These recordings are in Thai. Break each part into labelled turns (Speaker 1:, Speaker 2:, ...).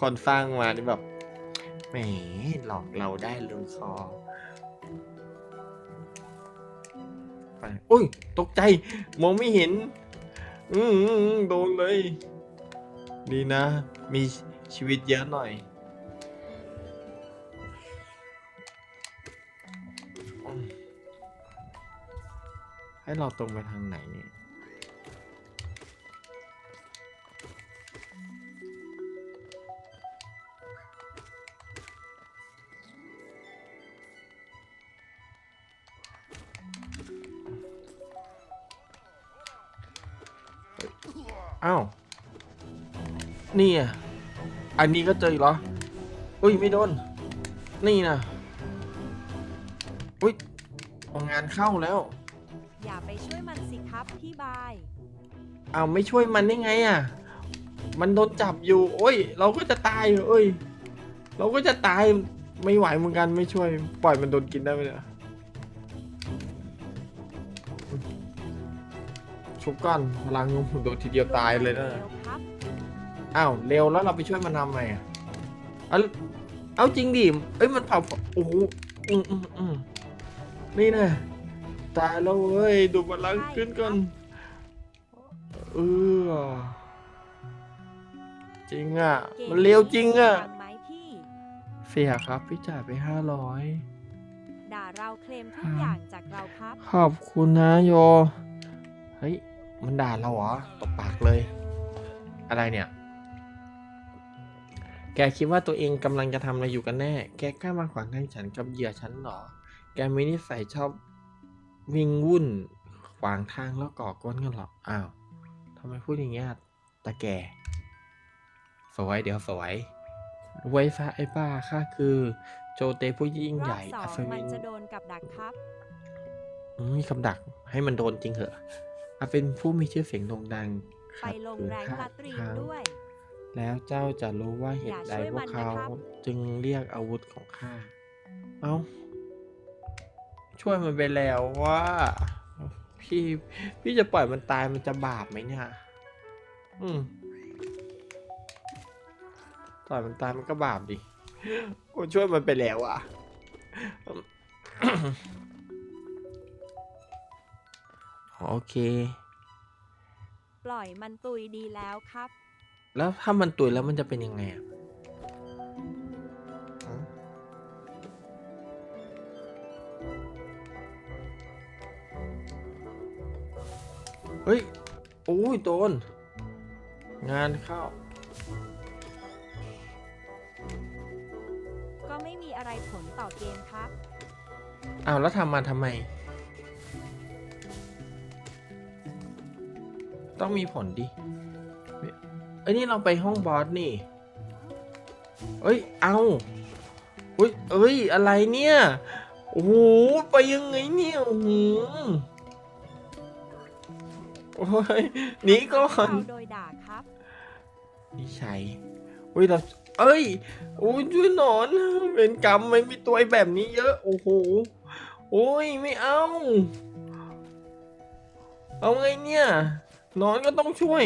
Speaker 1: คนสร้างมานี่แบบแหมหลอกเราได้ลงคอไปอุ้ย ตกใจ มองไม่เห็น อืมอืมอืมโดนเลย ดีนะ มีชีวิตเยอะหน่อยให้เราตรงไปทางไหนเนี่ย อ้าวนี่อะอันนี้ก็เจออีกเหรอ อุ้ยไม่โดน นี่นะอุ้ยเอางานเข้าแล้ว
Speaker 2: อย่าไปช่วยมันสิครับพี่บาย
Speaker 1: เอาวไม่ช่วยมันได้ไงอะ มันโดนจับอยู่ โอ้ย เราก็จะตายเอ้ย เราก็จะตาย ไม่ไหวเหมือนกันไม่ช่วย ปล่อยมันโดนกินได้ไหมเนี่ย ชุบก่อนพลังงมโดนทีเดียวตายเลยนะ
Speaker 2: ร็วครับ
Speaker 1: อ้าวเร็วแล้วเราไปช่วยมันทำไงอะเอาเอาจริงดิเอ้ยมันเผาโอ้โหอืมอืมอืมนี่นะตายแล้วเว้ยดูพลังขึ้นก่อนเออจริงอะ
Speaker 2: เกม
Speaker 1: มันเร็วจริงอะ
Speaker 2: ดังไหมพี่
Speaker 1: เสียครับพี่จ่ายไปห้าร้อย
Speaker 2: ด่าเราเคลมทุกอย่างจากเราครับ
Speaker 1: ขอบคุณนะโย เฮ้ย มันด่าเราเหรอตบปากเลย อะไรเนี่ย แกคิดว่าตัวเองกำลังจะทำอะไรอยู่กันแน่ แกกล้ามาขวางทางฉันกับเหยื่อฉันเหรอ แกมีนิสัยชอบวิ่งวุ่น ขวางทางแล้วก่อกวนกันเหรอ อ้าวทำไมพูดอย่างเงี้ยตาแก สวยเดี๋ยวสวยไวฟ้าไอ้บ้าข้าคือ โจเตผู้ยิ่ง
Speaker 2: ร
Speaker 1: ให
Speaker 2: อ
Speaker 1: ญ่
Speaker 2: บสอ
Speaker 1: อั
Speaker 2: ง
Speaker 1: ศ
Speaker 2: มั
Speaker 1: วิ
Speaker 2: น
Speaker 1: น
Speaker 2: จะโดนกับดักครับ
Speaker 1: อืมมีคำดักให้มันโดนจริงเหอะ อาเป็นผู้มีชื่อเสียงโด่งดัง
Speaker 2: ไป
Speaker 1: ขัด
Speaker 2: ลง
Speaker 1: ขืน
Speaker 2: แรง
Speaker 1: ข้า
Speaker 2: ลาตรี
Speaker 1: ครั้ง
Speaker 2: ด้วย
Speaker 1: แล้วเจ้าจะรู้ว่าเหตุใด
Speaker 2: อย่าช่วย
Speaker 1: พวกเขา
Speaker 2: มันนะครับ
Speaker 1: จึงเรียกอาวุธของข้า เอ้า ช่วยมันไปแล้วว่า พี่พี่จะปล่อยมันตายมันจะบาปไหมเนี่ย อืมปล่อยมันตายมันก็บาปดิโอ้ช่วยมันไปแล้วอะ โอเค
Speaker 2: ปล่อยมันตุยดีแล้วครับ
Speaker 1: แล้วถ้ามันตุยแล้วมันจะเป็นยังไงอะฮะเฮ้ย โอ้ย โดน งานเข้า
Speaker 2: ก็ไม่มีอะไรผลต่อเกมครับ
Speaker 1: อ้าว แล้วทำมาทำไม ต้องมีผลดิเอ้ยนี่เราไปห้องบอสนี่ เอ้ย เอาเฮ้ย เอ้ย อะไรเนี่ย โอ้โห ไปยังไงเนี่ยโอ้โหโอ้ยหนีก่อน
Speaker 2: เราโดยด่าครับ
Speaker 1: นี่ใช่เฮ้ยเราเอ้ย โอ้ยช่วยหนอน เป็นกรรมไม่มีตัวแบบนี้เยอะ โอ้โห โอ้ย ไม่เอา เอาไงเนี่ย นอนก็ต้องช่วย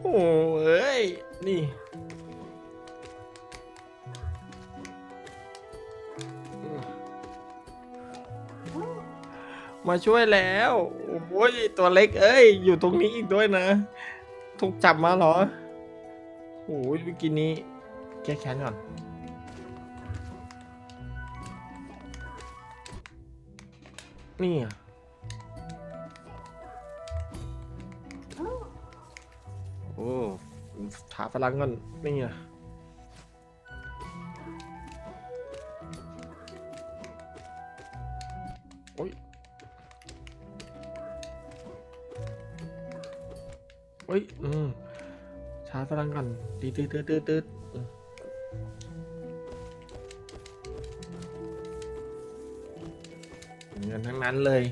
Speaker 1: โอ้เอ้ย นี่มาช่วยแล้ว โอ้ยตัวเล็กเอ้ย อยู่ตรงนี้อีกด้วยนะ ถูกจับมาเหรอโอ้ยเมื่อกี้นี้ แก้แค้นก่อน นี่อะโอ้ถาพลังก่อนนี่อะ ฮ้ย อืมชาร์จพลังก่อนตืดตืดตืดตืดตืดเงินทั้งนั้นเลย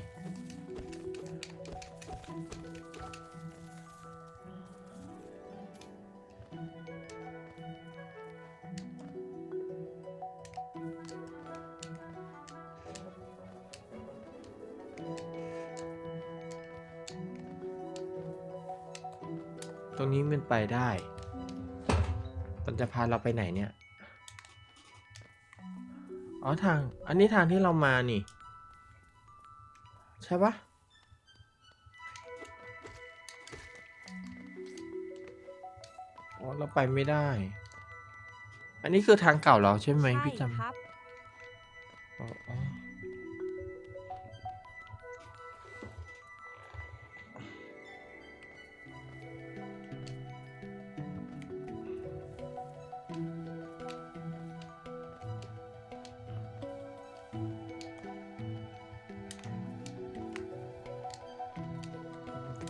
Speaker 1: ไปได้มันจะพาเราไปไหนเนี่ย อ๋อทาง อันนี้ทางที่เรามานี่ ใช่ปะอ๋อเราไปไม่ได้ อันนี้คือทางเก่าเราใช่ไหม
Speaker 2: ใช่
Speaker 1: พี่จำ
Speaker 2: ครับ
Speaker 1: อ๋อ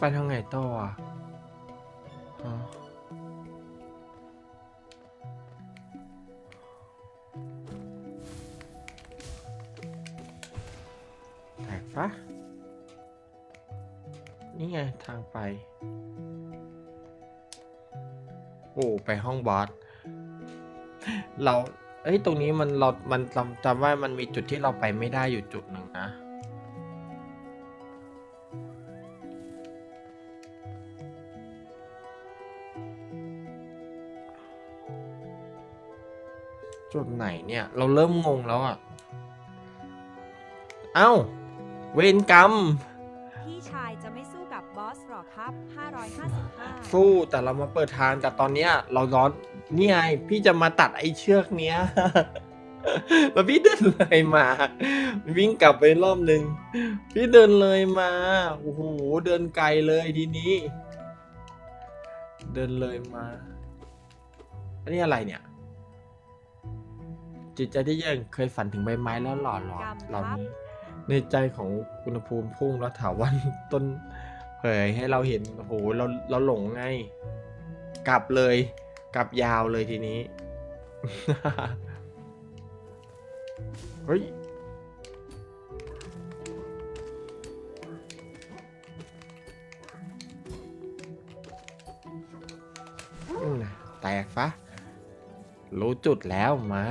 Speaker 1: ไปทางไหนต่ออะแตกปะนี่ไงทางไป โอ้ ไปห้องบอสเราเอ้ย ตรงนี้มันเรา มันจำจำว่ามันมีจุดที่เราไปไม่ได้อยู่จุดหนึ่งนะ จุดไหนเนี่ย เราเริ่มงงแล้วอะ เอ้า เวรกรรม
Speaker 2: พี่ชายจะไม่สู้กับบอสหรอครับ 555
Speaker 1: สู้แต่เรามาเปิดทางแต่ตอนเนี้ย เราร้อนนี่ไงพี่จะมาตัดไอ้เชือกเนี้ย แล้วพี่เดินเลยมา วิ่งกลับไปรอบนึง พี่เดินเลยมา โอ้โห เดินไกลเลยทีนี้ เดินเลยมาอันนี้อะไรเนี่ย จิตใจที่ยังเคยฝันถึงใบไม้แล้วหล่อหลอมเหล่านี้ในใจของอุณหภูมิพุ่งและถาวันต้นเผยให้เราเห็นโอ้โหเราเราหลงไง กลับเลย กลับยาวเลยทีนี้ เฮ้ยแตกฟะรู้จุดแล้วมา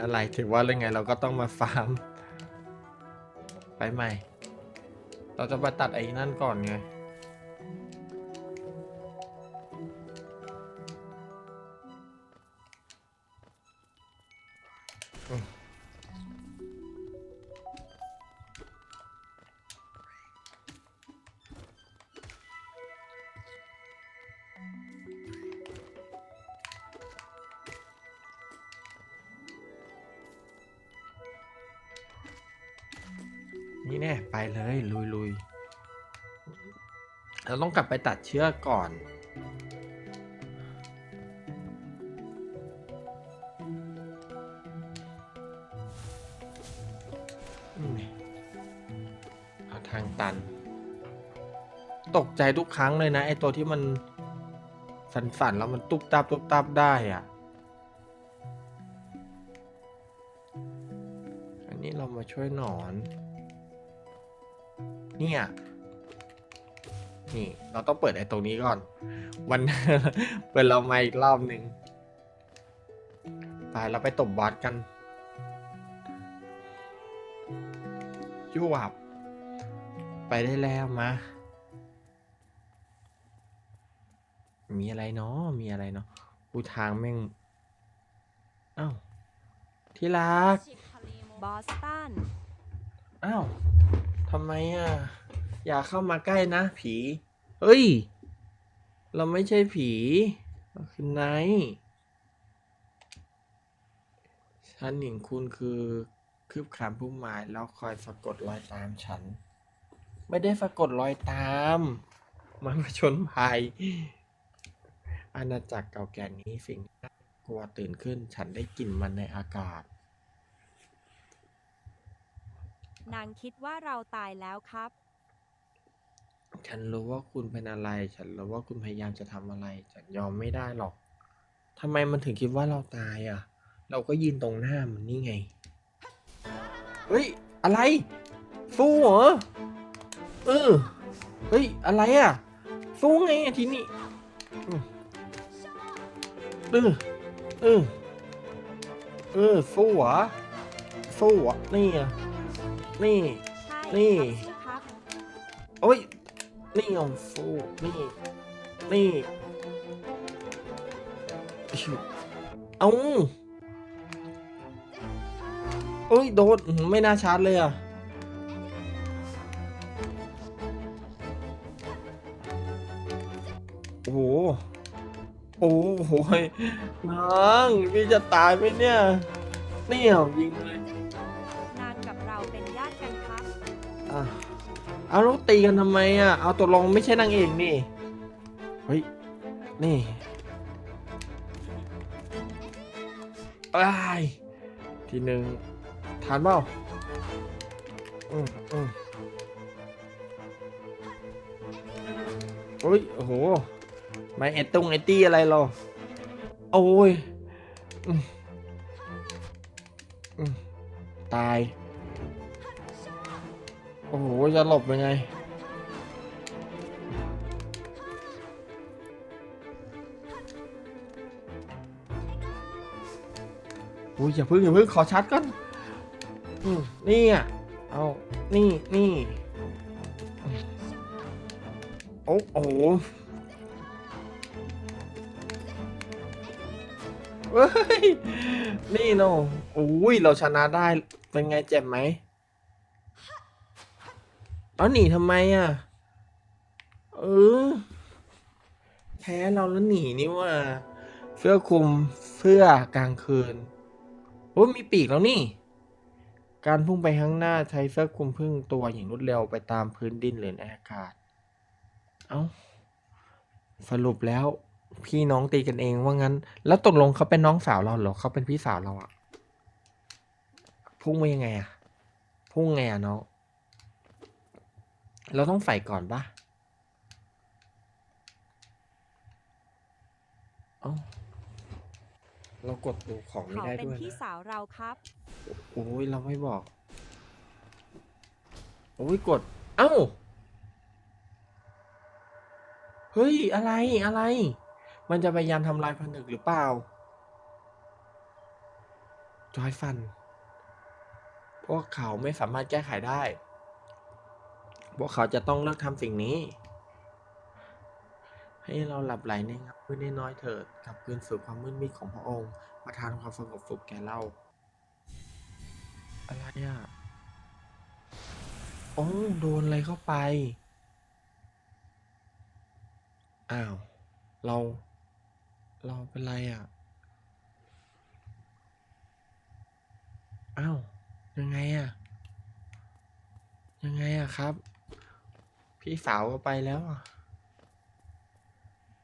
Speaker 1: อะไรถือว่าเรื่องไงเราก็ต้องมาฟาร์ม ไปใหม่ เราจะไปตัดไอ้นั่นก่อนไง นี่แน่ไปเลยลุยลุยเราต้องกลับไปตัดเชือกก่อนเอาทางตัน ตกใจทุกครั้งเลยนะ ไอตัวที่มันฝันฝันๆแล้วมันตุ๊บตับตุบตับได้อะอันนี้เรามาช่วยหนอน เนี่ย นี่ เราต้องเปิดไอ้ตรงนี้ก่อน วัน เปิดเรามาอีกรอบหนึ่งไปเราไปตบบอสกันยวบไปได้แล้วมา มีอะไรเนาะมีอะไรเนาะอูทางแม่งอ้าวที่รัก
Speaker 2: บอสตัน
Speaker 1: อ้าว ทำไมอะ อย่าเข้ามาใกล้นะ ผี เฮ้ย เราไม่ใช่ผีเราคือไนท์ฉันเห็นคุณคือคืบคลานผู้หมายแล้วคอยสะกดรอยตามฉัน ไม่ได้สะกดรอยตาม มันมาชนภัยอาณาจักรเก่าแก่นี้สิ่งที่น่ากลัวตื่นขึ้น ฉันได้กลิ่นมันในอากาศ
Speaker 2: นางคิดว่าเราตายแล้วครับ
Speaker 1: ฉันรู้ว่าคุณเป็นอะไร ฉันรู้ว่าคุณพยายามจะทำอะไร ฉันยอมไม่ได้หรอกทำไมมันถึงคิดว่าเราตายอะ เราก็ยืนตรงหน้ามันนี่ไง เฮ้ย อะไรฟูเหรอ เออ เฮ้ย อะไรอะฟูไงอะทีนี้เออเออเออฟูเหรอฟูเหรอนี่อะ นี่
Speaker 2: ใช่
Speaker 1: นี่
Speaker 2: ครับสู้ครับ
Speaker 1: โอ้ย นี่เอาฟูนี่ นี่ชิวเอาเอ้ย โดนอื้อหือไม่น่าชาร์จเลยอะ โอ้โห โอ้โหน้องพี่จะตายไหมเนี่ยนี่เอายิงเลย อะเอาแล้วตีกันทำไมอะ เอาตกลงไม่ใช่นางเอกนี่ เฮ้ย นี่ไอ้ายทีหนึ่งทานเปล่าอืมอืมโอ้ย โอ้โห ไม่เอตตุงไอตี้อะไรหรอ โอ้ยอืมอืมตายโอ้โห จะหลบยังไง อุ้ยอย่าพึ่งอย่าพึ่งขอชัดก่อนอืมนี่อะ เอา นี่นี่โอ้โอ้โหเฮ้ย นี่เนาะโอ้ย เราชนะได้ เป็นไงเจ็บไหม เอาหนีทำไมอะ เออ แพ้เราแล้วหนีนี่ว่าเสื้อคลุมเสื้อกลางคืนโอ้มีปีกแล้วนี่ การพุ่งไปข้างหน้าใช้เสื้อคลุมพึ่งตัวอย่างรวดเร็วไปตามพื้นดินหรือในอากาศ เอา้า สรุปแล้ว พี่น้องตีกันเองว่างั้น แล้วตกลงเขาเป็นน้องสาวเราเหรอเขาเป็นพี่สาวเราอะพุ่งมายังไงอะพุ่งไงอะน้อง เราต้องใส่ก่อนปะเอ้าเรากดดูของไม่
Speaker 2: เขา
Speaker 1: ได้
Speaker 2: เป็น
Speaker 1: ด้วย
Speaker 2: พี่
Speaker 1: นะ
Speaker 2: สาวเราครับ
Speaker 1: โอ้ยเราไม่บอก โอ้ยกด เอ้า เฮ้ย อะไรอะไร มันจะพยายามทำลายผนึกหรือเปล่า จอยฟัน พวกเขาไม่สามารถแก้ไขได้ พวกเขาจะต้องเลิกทำสิ่งนี้ ให้เราหลับไหลในเงับมืดน้อยเถิดกลับคืนสู่ความมืดมิดของพระองค์ ประทานความสงบสุขแก่เรา อะไรอะโอ้โดนอะไรเข้าไป อ้าว เรา เราเป็นไรอะ อ้าว ยังไงอะ ยังไงอะครับ พี่สาวก็ไปแล้วอะ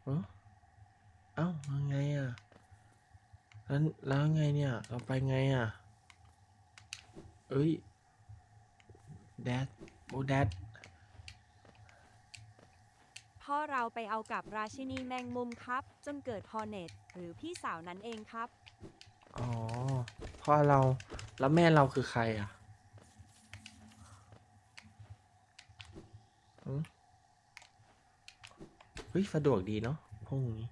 Speaker 1: เอ้าเอ้ายังไงอะแล้วแล้วไงเนี่ย เราไปไงอะ เอ้ยแดดโอ้แดด
Speaker 2: พ่อเราไปเอากับราชินีแมงมุมครับ จนเกิดฮอร์เน็ตหรือพี่สาวนั้นเองครับ
Speaker 1: อ๋อ พ่อเรา แล้วแม่เราคือใครอะหืม เฮ้ยสะดวกดีเนาะพวกนี้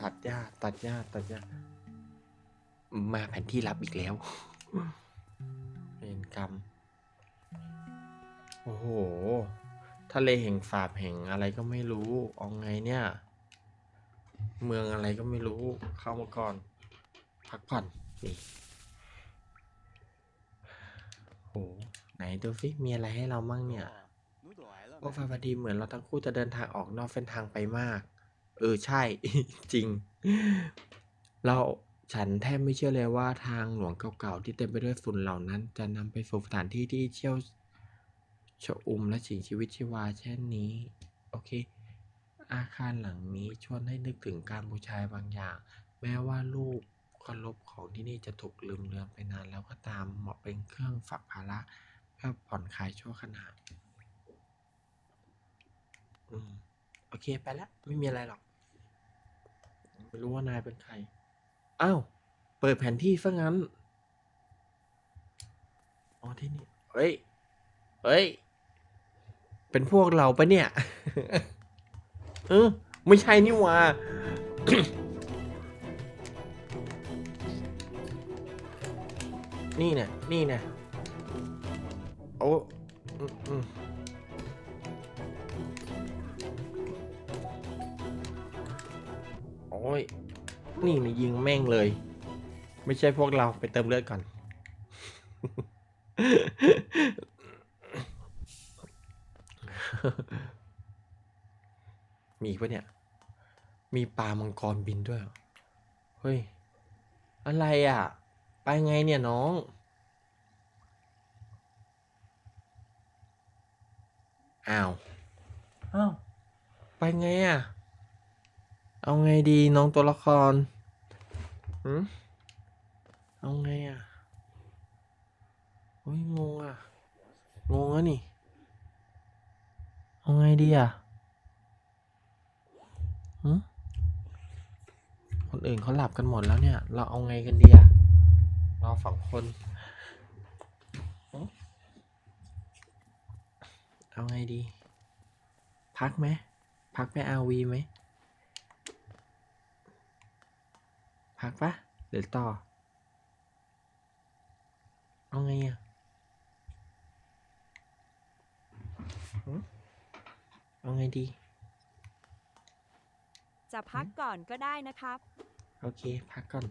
Speaker 1: ตัดหญ้าตัดหญ้าตัดหญ้ามาแผนที่ลับอีกแล้วเป็นกรรม โอ้โห ทะเลแห่งสาบแห่งอะไรก็ไม่รู้ เอาไงเนี่ย เมืองอะไรก็ไม่รู้เข้ามาก่อน พักผ่อนนี่โอ้ไหนดูสิมีอะไรให้เรามั่งเนี่ยโอ้ฟาบาดีเหมือนเราทั้งคู่จะเดินทางออกนอกเส้นทางไปมาก เออใช่ จริง เราฉันแทบไม่เชื่อเลยว่าทางหลวงเก่าๆที่เต็มไปด้วยฝุ่นเหล่านั้น จะนำไปสู่สถานที่ที่เชี่ยวชอุ่มและสิ่งชีวิตชีวาเช่นนี้ โอเค อาคารหลังนี้ชวนให้นึกถึงการบูชาบางอย่าง แม้ว่ารูปเคารพของที่นี่จะถูกลืมเลือนไปนานแล้วก็ตามเหมาะเป็นเครื่องฝักภาระเพื่อผ่อนคลายชั่วขณะอืมโอเคไปแล้วไม่มีอะไรหรอก ไม่รู้ว่านายเป็นใคร อ้าว เปิดแผนที่ซะงั้น อ๋อที่นี่ เฮ้ย เฮ้ย เป็นพวกเราปะเนี่ย เออ ไม่ใช่นี่ว่านี่เนี่ยนี่เนี่ยโอ้โอ้ย นี่นี่ยิงแม่งเลย ไม่ใช่พวกเราไปเติมเลือดก่อน อีกปะเนี่ย มีปลามังกรบินด้วยเหรอเฮ้ย อะไรอะ ไปไงเนี่ยน้อง อ้าว อ้าว ไปไงอะ เอาไงดีน้องตัวละครหืมเอาไงอะโอ้ยงงอะ งงอะนี่ เอาไงดีอะหืม คนอื่นเขาหลับกันหมดแล้วเนี่ย เราเอาไงกันดีอะเราสองคน เอาไงดี พักไหม พักไปอาวีไหม พักปะหรือต่อ เอาไงอะเอาไงดี
Speaker 2: จะพักก่อนก็ได้นะครับ
Speaker 1: โอเค พักก่อน